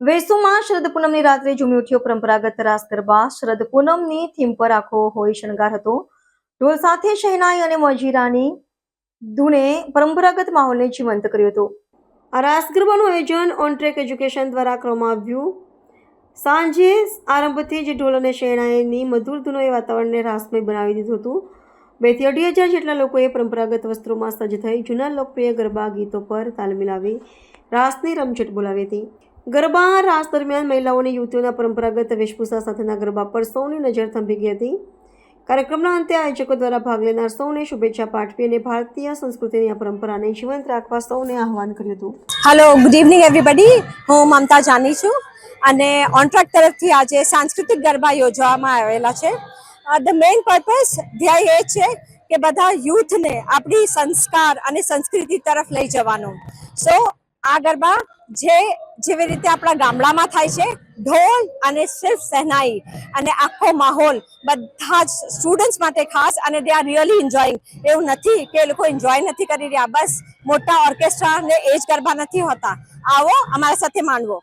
વેસુમાં શરદ પૂનમની રાત્રે ઝૂમી ઉઠ્યો પરંપરાગત રાસ ગરબા. શરદ પૂનમની થીમ પર આખો હોય શણગાર હતો. ઢોલ સાથે શહેનાઈ અને મજીરાની ધૂને પરંપરાગત માહોલને જીવંત કર્યો હતો. આ રાસ ગરબાનું આયોજન ઓન ટ્રેક એજ્યુકેશન દ્વારા કરવામાં આવ્યું. સાંજે આરંભથી જ ઢોલ અને શહેનાઈની મધુર ધૂનોએ વાતાવરણને રાસમય બનાવી દીધું હતું. બેથી અઢી હજાર જેટલા લોકોએ પરંપરાગત વસ્ત્રોમાં સજ્જ થઈ જૂના લોકપ્રિય ગરબા ગીતો પર તાલ મિલાવી રાસની રમઝટ બોલાવી હતી. ગરબા રાસ દરમિયાન મહિલાઓ અને યુવતીઓના પરંપરાગત વેશભૂષા સાથેના ગરબા પર સૌની નજર થંભી ગઈ હતી. કાર્યક્રમના અંતે આયોજકો દ્વારા ભાગ લેનાર સૌને શુભેચ્છા પાઠવી અને ભારતીય સંસ્કૃતિની આ પરંપરાને જીવંત રાખવા સૌને આહવાન કર્યું હતું. હેલો ગુડ ઇવનિંગ એવરીબડી હું મમતા જાની છું અને ઓનટ્રાક તરફથી આજે સાંસ્કૃતિક ગરબા યોજવામાં આવેલા છે. ધ મેઇન પર્પઝ ધ્યેય એ છે કે બધા યુથને આપણી સંસ્કાર અને સંસ્કૃતિ તરફ લઈ જવાનું. સો આ ગરબા જે જેવી રીતે આપણા ગામડામાં થાય છે ઢોલ અને સિર્ફ સહેનાઈ અને આખો માહોલ બધા જ સ્ટુડન્ટ્સ માટે ખાસ અને દે આર રિયલી એન્જોઈંગ એવું નથી કે એ લોકો એન્જોય નથી કરી રહ્યા. બસ મોટા ઓર્કેસ્ટ્રા ને એ જ ગરબા નથી હોતા. આવો અમારા સાથે માણવો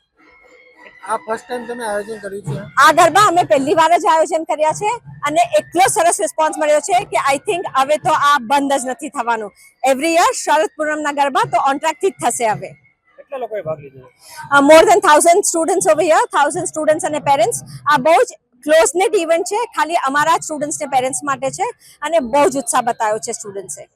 આ ફર્સ્ટ ટાઈમ તમે આયોજન કર્યું છે? આ ગરબા અમે પહેલી વાર જ આયોજન કર્યા છે અને એટલો સરસ રિસ્પોન્સ મળ્યો છે કે આઈ થિંક હવે તો આ બંધ જ નથી થવાનું. એવરી યર શરદ પૂનમના ગરબા તો ઓન ટ્રેકથી જ થશે હવે. કેટલા લોકોએ ભાગ લીધો? More than thousand students over here thousand students અને પેરેન્ટ્સ આ બહુ જ ક્લોઝ નેટ ઇવેન્ટ છે. ખાલી અમારા સ્ટુડન્ટ્સ ને પેરેન્ટ્સ માટે છે અને બહુ જ ઉત્સાહ બતાવ્યો છે સ્ટુડન્ટ્સે